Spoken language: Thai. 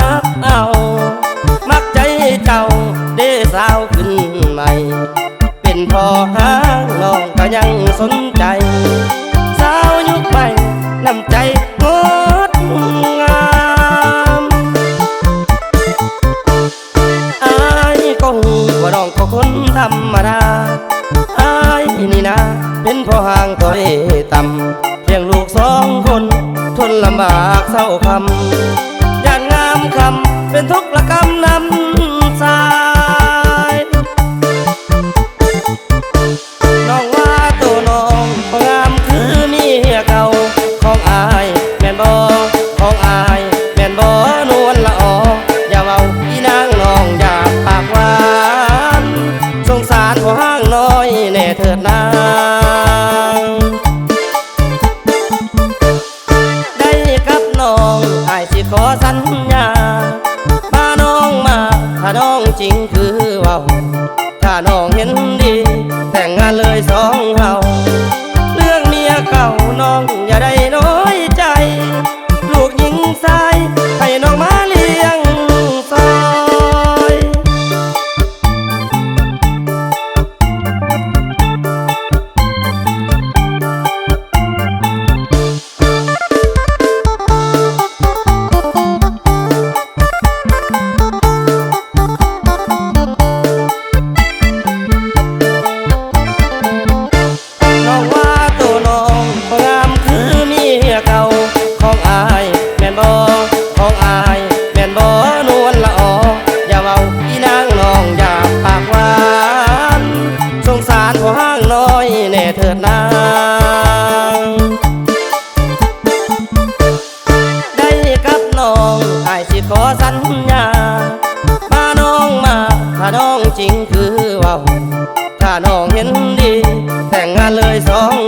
หักเอา มักใจเจ้าเด้สาวขึ้นใหม่ เป็นพ่อหางน้องก็ยังสนใจ สาวยุคใหม่น้ำใจงดงามอายก็หูว่าน้องก็คนธรรมดาอายนี่นะ เป็นพ่อหางตัวเอต่ำเพียงลูกสองคน ทนลำบากเศร้าคำางคำเป็นทุกข์ละกรรมนำสายน้องว่าตัวน้องงามคือเมียเก่าของอายแม่นบ่ของอายแม่นบ่นวลละอออย่าเว้าอีนางน้องอย่าปากหวานสงสารพ่อห้างน้อยแน่เถิดนางได้กับน้องอายสิขอสัญญามาน้องมา ถ้าน้องจริงคือเว่าถ้าน้องเห็นดี แต่งงานเลยสองเฮาเรื่องเมียเก่าน้อง น้อยแน่เถิดนางได้กับน้องอายสิขอสัญญา มาน้องมาถ้าน้องจริงคือเว่าถ้าน้องเห็นดี แต่งงานเลยสอง